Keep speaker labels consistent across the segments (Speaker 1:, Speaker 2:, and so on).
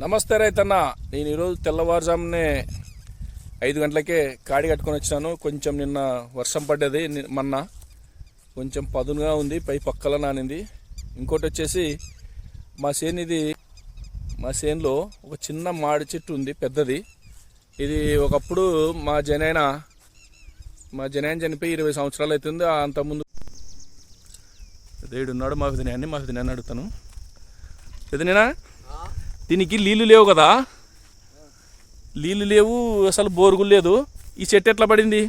Speaker 1: నమస్తే రైతన్న. నేను ఈరోజు తెల్లవారుజామునే ఐదు గంటలకే కాడి కట్టుకొని వచ్చాను. కొంచెం నిన్న వర్షం పడ్డది మొన్న. కొంచెం పదునుగా ఉంది పై పక్కల నానింది. ఇంకోటి వచ్చేసి మా సేనిది ఇది మా సేన్లో ఒక చిన్న మాడి చెట్టు ఉంది పెద్దది. ఇది ఒకప్పుడు మా జనైన మా జనైన చనిపోయి ఇరవై సంవత్సరాలు అవుతుంది. అంతకుముందు దేవుడున్నాడు మా విధినాన్ని మా విధినాన్ని అడుగుతాను. విధినేనా దీనికి నీళ్ళు లేవు కదా? నీళ్ళు లేవు అసలు బోరుగులు లేదు. ఈ చెట్టు ఎట్లా పడింది?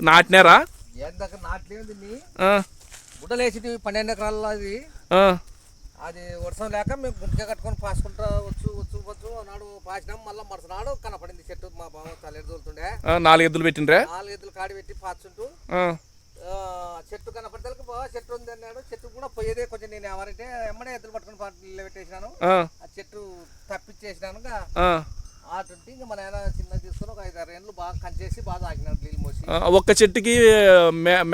Speaker 1: నాటినారా?
Speaker 2: గుడ్డలేసి పన్నెండు ఎకరాల్లో అది.
Speaker 1: ఆ,
Speaker 2: అది వర్షం లేక మేము గుంటగా కట్టుకొని పాసుకుంటా వచ్చు వచ్చు వచ్చు నాడు పాసినాం మళ్ళీ మరుసనాడు కనపడింది చెట్టు మా బావ
Speaker 1: ఆ, నాలుగు ఎద్దులు పెట్టినరా
Speaker 2: నాలుగు ఎద్దులు కాడి పెట్టి పాచుంటూ. చెట్టు కనపడితే బాగా చెట్టు ఉంది అన్నాడు. చెట్టు కూడా పోయేదే కొంచెం నేను ఎవరంటే ఎమ్మడే ఎద్దులు పట్టుకొని పాటలు పెట్టేసినాను.
Speaker 1: ఆ,
Speaker 2: చెట్టు తప్పించేసినాను. ఆటుంటే ఇంకా మన చిన్న తీసుకొని ఒక ఐదారు ఏళ్ళు బాగా కంచేసి బాగా తాగినాడు నీళ్ళు మోసి.
Speaker 1: ఒక్క చెట్టుకి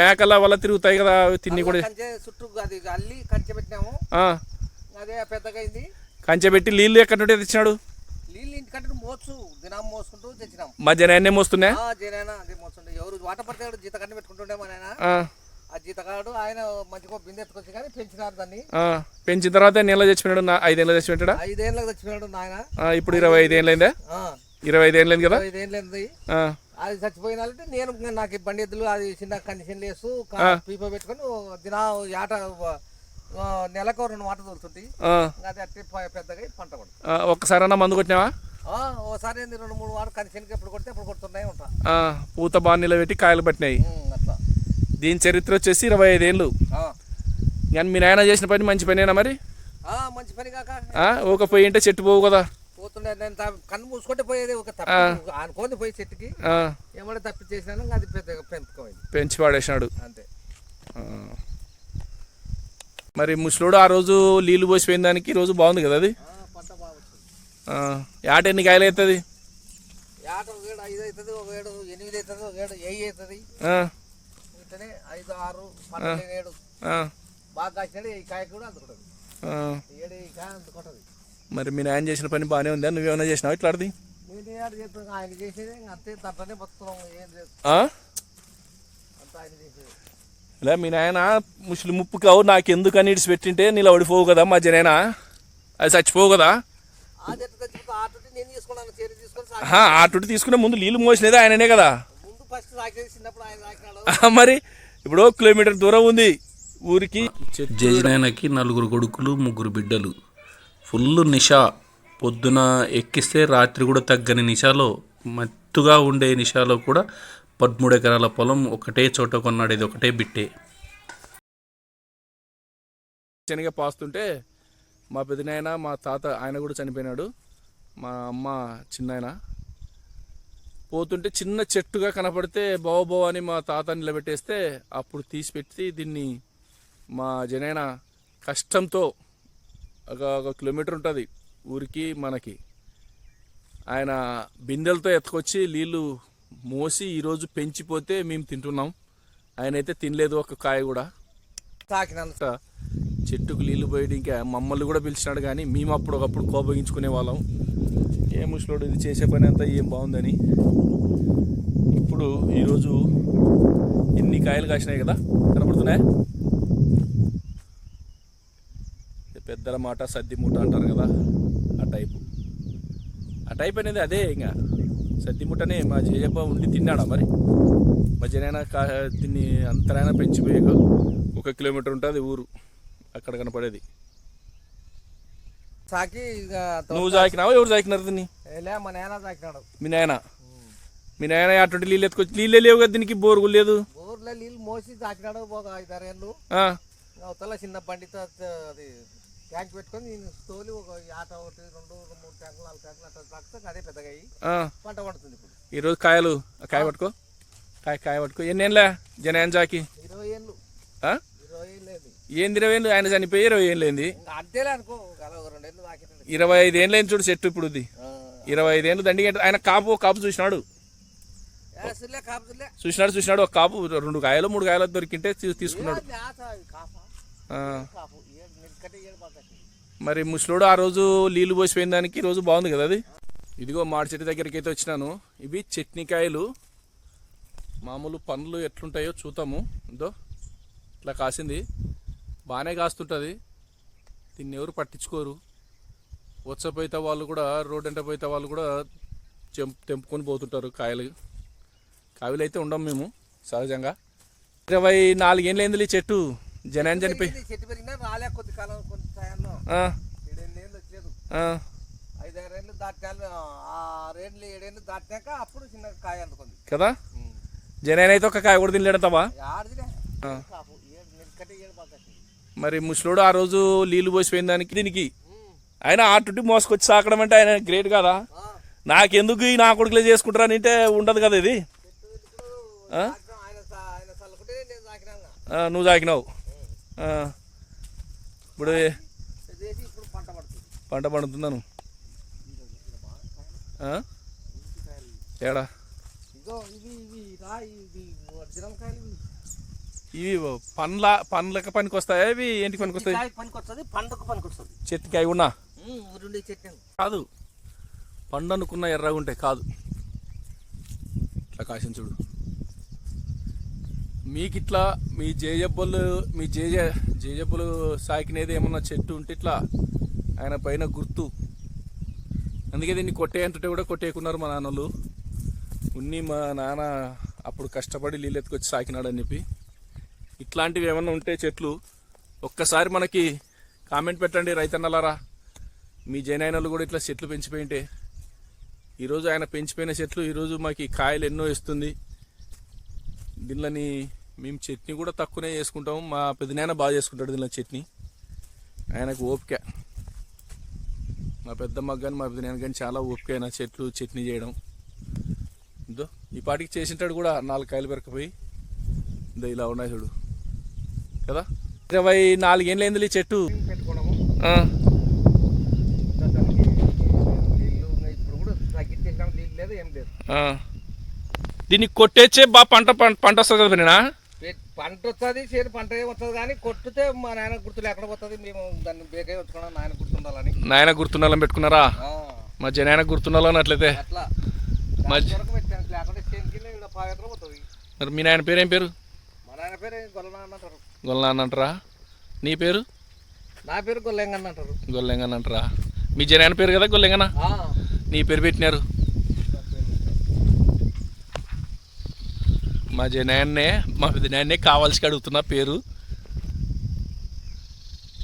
Speaker 1: మేకల వల్ల తిరుగుతాయి కదా తిని కూడా.
Speaker 2: కంచె చుట్టూ అది అల్లి కంచె పెట్టినాము. అదే పెద్దగా అయింది
Speaker 1: కంచె పెట్టి నీళ్ళు ఎక్కడి నుండి తెచ్చినాడు?
Speaker 2: మోసు దినం మోసుకుంటూ తెచ్చినాం.
Speaker 1: మా జనాన్ని మోస్తున్నా
Speaker 2: ఆ జనైనా అది మోస్తుండే. ఎవరు వాట పడితే జీత పెట్టుకుంటుండే మన ఆయన
Speaker 1: ఆ,
Speaker 2: జీతగాడు ఆయన మంచిగా బిందె ఎత్తుకొచ్చి కానీ పెంచినారు దాన్ని.
Speaker 1: ఆ. పెంచిన తర్వాత నెల చచ్చిపోయినాడు నా ఐదేళ్ళు చచ్చిపోయాడా
Speaker 2: ఐదేళ్ళకి నాయన.
Speaker 1: ఆ, ఇప్పుడు ఇరవై ఐదేళ్ళైందా
Speaker 2: ఆ,
Speaker 1: ఇరవై ఐదేళ్ళైంది కదా?
Speaker 2: ఐదేళ్ళది
Speaker 1: ఆ,
Speaker 2: అది చచ్చిపోయినాలంటే నేను ఇంకా నాకు ఈ బండి ఎద్దులు అది చిన్న కండిషన్ లేసు పీప పెట్టుకొని దిన ఆట నెలకు రెండు మాట దొరుకుతుంది
Speaker 1: ఆ,
Speaker 2: అది అట్టే ప- పెద్దగా అయి పంట పడుతుంది.
Speaker 1: ఆ, ఒక్కసారన్నా మందు కొట్టినావా?
Speaker 2: ఓసారి ఏంది రెండు మూడు వారు కండిషన్కి ఎప్పుడు కొడితే ఎప్పుడు కొడుతున్నాయి ఉంటా.
Speaker 1: పూత బాగా నిలబెట్టి కాయలు పట్టినాయి.
Speaker 2: అట్లా.
Speaker 1: దీని చరిత్ర వచ్చేసి ఇరవై ఐదేళ్ళు. కానీ మీ నాయన చేసిన పని మంచి పనేనా మరి?
Speaker 2: మంచి పని కాక.
Speaker 1: ఆ, ఒక పొయ్యి అంటే చెట్టు పోవు కదా.
Speaker 2: పోతుండే నేను కన్ను మూసుకుంటే పోయేది ఒక అనుకోని పోయి చెట్టుకి.
Speaker 1: ఆ,
Speaker 2: ఏమంటే తప్పి చేసినాను అది పెంచుకోవాలి
Speaker 1: పెంచి పాడేసినాడు
Speaker 2: అంతే.
Speaker 1: మరి ముసలోడు ఆ రోజు నీళ్ళు పోసిపోయిన దానికి ఈ రోజు బాగుంది కదా అది? ఏట ఎన్ని కాయలు అవుతుంది?
Speaker 2: ఏట ఒక ఏడు ఐదు అవుతుంది ఒక ఏడు ఎనిమిది అవుతుంది ఒక ఏడు ఎయ్యి అవుతుంది. ఇట్లనే ఐదు ఆరు పన్నెండు ఏడు. బాగా కాసినాడు ఈ కాయ కూడా అందుకుంటుంది. ఏడు ఈ కాయ అందుకుంటుంది.
Speaker 1: మరి మీ నాయన చేసిన పని బాగానే ఉందా? నువ్వేమైనా చేసినావు ఇట్లాంటిది?
Speaker 2: చెప్తాను ఆయన చేసేది అంతే బతున్నాం ఏం లేదు? అంత ఆయన చేసేది.
Speaker 1: ఇలా మీ నాయన ముసలి ముప్పు కావు నాకు ఎందుకు అని ఇడిచి పెట్టింటే నీళ్ళు పడిపోవు కదా మా జనేనా? అది చచ్చిపోవు కదా? అటు తీసుకునే ముందు నీళ్ళు మోసినది ఆయననే కదా. మరి ఇప్పుడు కిలోమీటర్ దూరం ఉంది ఊరికి.
Speaker 3: జయనాయనకి నలుగురు కొడుకులు ముగ్గురు బిడ్డలు. ఫుల్ నిషా. పొద్దున ఎక్కిస్తే రాత్రి కూడా తగ్గని నిషాలో మత్తుగా ఉండే నిషాలో కూడా పదమూడు ఎకరాల పొలం ఒకటే చోట కొన్నాడు. ఇది ఒకటే బిట్టే.
Speaker 1: శనగ పాస్తుంటే మా పెదనాయన మా తాత ఆయన కూడా చనిపోయినాడు. మా అమ్మ చిన్నాయన. పోతుంటే చిన్న చెట్టుగా కనపడితే బావబో అని మా తాత నిలబెట్టేస్తే అప్పుడు తీసి పెట్టి దీన్ని మా జనైన కష్టంతో ఒక ఒక కిలోమీటర్ ఉంటుంది ఊరికి మనకి. ఆయన బిందెలతో ఎత్తుకొచ్చి నీళ్ళు మోసి ఈరోజు పెంచిపోతే మేము తింటున్నాం. ఆయన అయితే తినలేదు ఒక కాయ కూడా. తాకినంత చెట్టుకు నీళ్ళు పోయడం ఇంకా మమ్మల్ని కూడా పిలిచినాడు కానీ మేము అప్పుడు ఒకప్పుడు కోపగించుకునే వాళ్ళం. ఏ ముసలోడు ఇది చేసే పని అంతా ఏం బాగుందని. ఇప్పుడు ఈరోజు ఎన్ని కాయలు కాసినాయి కదా? కనపడుతున్నాయి? పెద్దల మాట సద్ది మూట అంటారు కదా ఆ టైపు. ఆ టైప్ అనేది అదే ఇంకా. సద్ది మూటనే మా జయప్ప ఉండి తిన్నాడా మరి? మా జనైనా కా దీన్ని అంతరైనా పెంచిపోయాక ఒక కిలోమీటర్ ఉంటుంది ఊరు. అక్కడ కనపడేది.
Speaker 2: సాకి
Speaker 1: నువ్వు సాకినావా ఎవరు సాకినారు దీన్ని?
Speaker 2: మా నాయన సాకినాడు
Speaker 1: మీ నాయన? మీ నాయన అటువంటి నీళ్ళు ఎత్తుకొచ్చి నీళ్ళే లేవు కదా దీనికి? బోరుగు లేదు.
Speaker 2: ఊర్లో నీళ్ళు మోసి సాకినాడు ఒక ఐదారు ఏళ్ళు. అవతల చిన్న బండితో అది ట్యాంక్ పెట్టుకొని నేను తోలి ఒక ఆట ఒకటి రెండు మూడు ట్యాంకులు నాలుగు ట్యాంకులు అట్లా అదే పెద్దగా. పంట పడుతుంది ఇప్పుడు.
Speaker 1: ఈరోజు కాయలు ఆ కాయ పట్టుకో. కాయ కాయ పట్టుకో. ఎన్ని ఏళ్ళా జనాయన జాకి
Speaker 2: ఇరవై ఏళ్ళు.
Speaker 1: ఆ?
Speaker 2: ఇరవై ఏళ్ళు. లేదు
Speaker 1: ఏంది ఇరవై ఏళ్ళు? ఆయన చనిపోయి ఇరవై ఏళ్ళు
Speaker 2: తాకినాడు
Speaker 1: ఇరవై ఐదు ఏళ్ళు చూడు చెట్టు ఇప్పుడు ఇరవై ఐదు ఏళ్ళు దండిగా ఆయన కాపు కాపు చూసినాడు? చూసినాడు చూసినాడు ఒక కాపు. రెండు కాయలు మూడు కాయలు దొరికింటే తీసుకున్నాడు. మరి ముసలోడు ఆ రోజు నీళ్ళు పోసిపోయిన దానికి ఈ రోజు బాగుంది కదా అది? ఇదిగో మాడి చెట్టు దగ్గరికి అయితే వచ్చినాను. ఇవి చట్నీకాయలు. మామూలు పండ్లు ఎట్లుంటాయో చూద్దాము. ఇదో ఇట్లా కాసింది. బాగానే కాస్తుంటుంది. దీన్ని ఎవరు పట్టించుకోరు. వచ్చపోయితే వాళ్ళు కూడా రోడ్ ఎంట పోయితే వాళ్ళు కూడా చెం- తెంపుకొని పోతుంటారు కాయలు. కాయలు అయితే ఉండం మేము సహజంగా. ఇరవై నాలుగేళ్ళైంది ఈ చెట్టు. జనాన్ని చనిపోయి కదా? అయితే ఒక కాయ కూడా తినలేడతావా మరి ముసలోడు ఆ రోజు నీళ్ళు పోసిపోయిన దానికి దీనికి. ఆయన ఆటుంటి మోసుకొచ్చి సాకడం అంటే ఆయన గ్రేట్ కదా. నాకెందుకు ఈ నా కొడుకులే చేసుకుంటారా అంటే ఉండదు కదా ఇది? నువ్వు తాకినావు. ఆ. ఇప్పుడు
Speaker 2: పంట
Speaker 1: పండుతున్నాను? ఏడా?
Speaker 2: ఇవి
Speaker 1: పండ్ల పండ్లకి పనికి వస్తాయా ఇవి. ఏంటి పనికి వస్తాయి
Speaker 2: కాయ పనికి వస్తుంది పండుగ పనికి వస్తుంది
Speaker 1: చెట్టుకి అవి ఉన్నా?
Speaker 2: ఊరుండే చెట్టు
Speaker 1: కాదు. పండు అనుకున్న ఎర్రగా ఉంటాయి కాదు. ఇట్లా కాసిన చూడు. మీకు ఇట్లా మీ జేజబ్బలు మీ జేజ జేజబ్బలు సాకినేది ఏమన్నా చెట్టు ఉంటే ఇట్లా ఆయన పైన గుర్తు. అందుకే దీన్ని కొట్టేయంటుంటే కూడా కొట్టేయకున్నారు మా నాన్నలు. ఉన్ని మా నాన్న అప్పుడు కష్టపడి నీళ్ళు ఎత్తుకొచ్చి సాకినాడని చెప్పి. ఇట్లాంటివి ఏమన్నా ఉంటే చెట్లు ఒక్కసారి మనకి కామెంట్ పెట్టండి రైతన్నలారా. మీ జైనాయనలు కూడా ఇట్లా చెట్లు పెంచిపోయింటే. ఈరోజు ఆయన పెంచిపోయిన చెట్లు ఈరోజు మాకు కాయలు ఎన్నో ఇస్తుంది. దీనిలోని మేము చట్నీ కూడా తక్కువనే చేసుకుంటాము. మా పెద్దనాయన బాగా చేసుకుంటాడు దీనిలో చట్నీ. ఆయనకు ఓపిక. మా పెద్దమ్మకి కానీ మా పెద్దనాయన కానీ చాలా ఓపిక అయిన చెట్లు చట్నీ చేయడం. ఇదో ఈ పాటికి చేసింటాడు కూడా నాలుగు కాయలు పెరకపోయి ఇదో ఇలా ఉన్నాయి చూడు. కదా? ఇరవై నాలుగేళ్ళైంది ఈ చెట్టు. దీన్ని కొట్టేచ్చే బాగా పంట పంట వస్తుంది కదా
Speaker 2: పె- పంట వస్తుంది చేను పంట వస్తుంది కానీ కొట్టితే మా నాయన గుర్తు లేకుండా పోతుంది మేము దాన్ని బేకై వచ్చుకున్నాం నాయన గుర్తుండాలని.
Speaker 1: నాయన గుర్తున్నాలని పెట్టుకున్నారా? మా జనాయన గుర్తున్నాలని అట్లయితే.
Speaker 2: అట్లా.
Speaker 1: మధ్య- మరి మీ నాయన పేరు ఏం పేరు?
Speaker 2: మా నాయన పేరు గొల్లనాన్న అంటారు?
Speaker 1: నీ పేరు?
Speaker 2: నా పేరు గొల్లెంగన్న అంటారు?
Speaker 1: గొల్లెంగన్ అంటారా మీ జనాయన పేరు కదా గొల్లెంగన
Speaker 2: ఆ,
Speaker 1: నీ పేరు పెట్టినారు? మా జనాయన్నే మా జనాయన్నే కావాల్సి అడుగుతున్నా పేరు.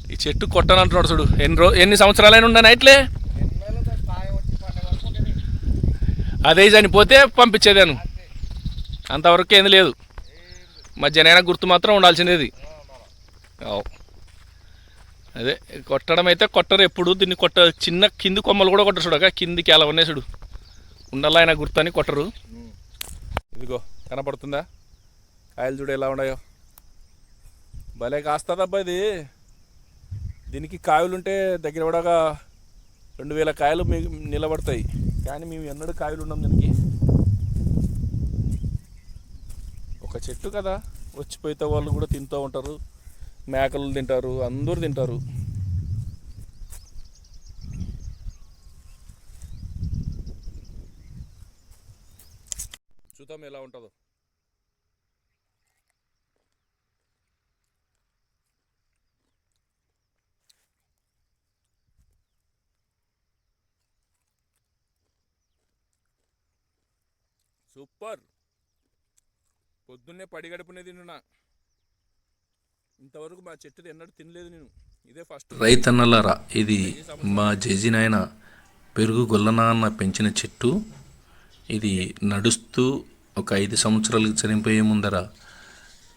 Speaker 1: ఈ చెట్టు కొట్టనంటున్నాడు చూడు. ఎన్ని రో ఎన్ని సంవత్సరాలైనా ఉండను ఇట్లే
Speaker 2: ఎన్నెళ్ళు దాని కాయ వచ్చి పంట వరకు ఉంటుంది.
Speaker 1: అదే చనిపోతే పంపించేదాను. అంతవరకు ఏం లేదు. మా గుర్తు మాత్రం ఉండాల్సిందేది. అదే కొట్టడం అయితే కొట్టరు ఎప్పుడు దీన్ని కొట్ట చిన్న కింది కొమ్మలు కూడా కొట్టరు చూడక కిందికి అలా ఉన్నాయి చూడు. ఉండాలి ఆయన గుర్తు అని కొట్టరు. ఇదిగో కనపడుతుందా? కాయలు చూడు ఎలా ఉన్నాయో. భలే కాస్తుందబ్బా ఇది. దీనికి కాయలుంటే దగ్గర కూడా రెండు వేల కాయలు మీ నిలబడతాయి. కానీ మేము ఎన్నడూ కాయలు ఉన్నాం దీనికి. ఒక చెట్టు కదా వచ్చిపోతే వాళ్ళు కూడా తింటూ ఉంటారు. మేకలు తింటారు అందరూ తింటారు. చూద్దాం ఎలా ఉంటుందో. సూపర్. పొద్దున్నే పడిగడుపునే తిన్నా ఇంతవరకు మా చెట్టుది ఎన్నడూ తినలేదు నేను. ఇదే ఫస్ట్.
Speaker 3: రైతన్నలారా ఇది మా జడ్జి నాయన పెరుగు గొల్లనాన్న పెంచిన చెట్టు. ఇది నడుస్తూ ఒక ఐదు సంవత్సరాలకు చనిపోయే ముందర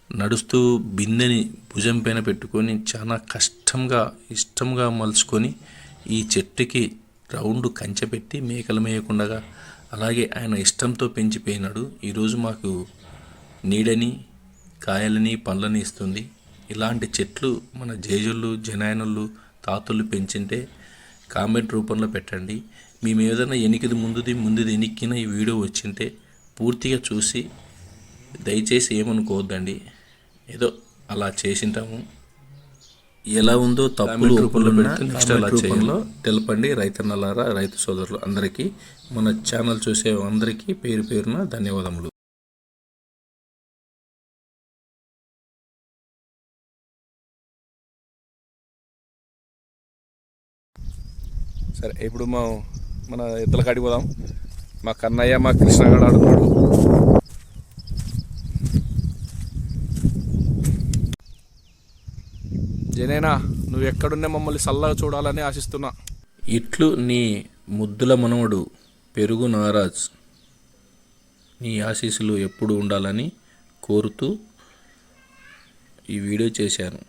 Speaker 3: నడుస్తూ బిందెని భుజం పైన పెట్టుకొని చాలా కష్టంగా ఇష్టంగా మలుచుకొని ఈ చెట్టుకి రౌండ్ కంచె పెట్టి మేకలు మేయకుండా అలాగే ఆయన ఇష్టంతో పెంచిపోయినాడు. ఈరోజు మాకు నీడని కాయలని పండ్లని ఇస్తుంది. ఇలాంటి చెట్లు మన జేజుళ్ళు జనాయనులు తాతలు పెంచింటే కామెంట్ రూపంలో పెట్టండి. మేము ఏదైనా ఎనికిది ముందుది ముందుది ఎనిక్కిన ఈ వీడియో వచ్చింటే పూర్తిగా చూసి దయచేసి ఏమనుకోవద్దండి. ఏదో అలా చేసింటాము. ఎలా ఉందో తప్పులు రూపంలో తెలపండి రైతన్నలారా రైతు సోదరులు అందరికీ. మన ఛానల్ చూసే అందరికీ పేరు పేరున ధన్యవాదములు.
Speaker 1: సరే ఇప్పుడు మా మన ఎద్దుల కాడికి పోదాం. మా కన్నయ్య మా కృష్ణగాడు ఆడుతున్నాడు. జనేనా నువ్వు ఎక్కడున్నా మమ్మల్ని సల్లగా చూడాలని ఆశిస్తున్నా.
Speaker 3: ఇట్లు నీ ముద్దుల మనవడు పెరుగు నారాజ్. నీ ఆశీస్సులు ఎప్పుడు ఉండాలని కోరుతూ ఈ వీడియో చేశాను.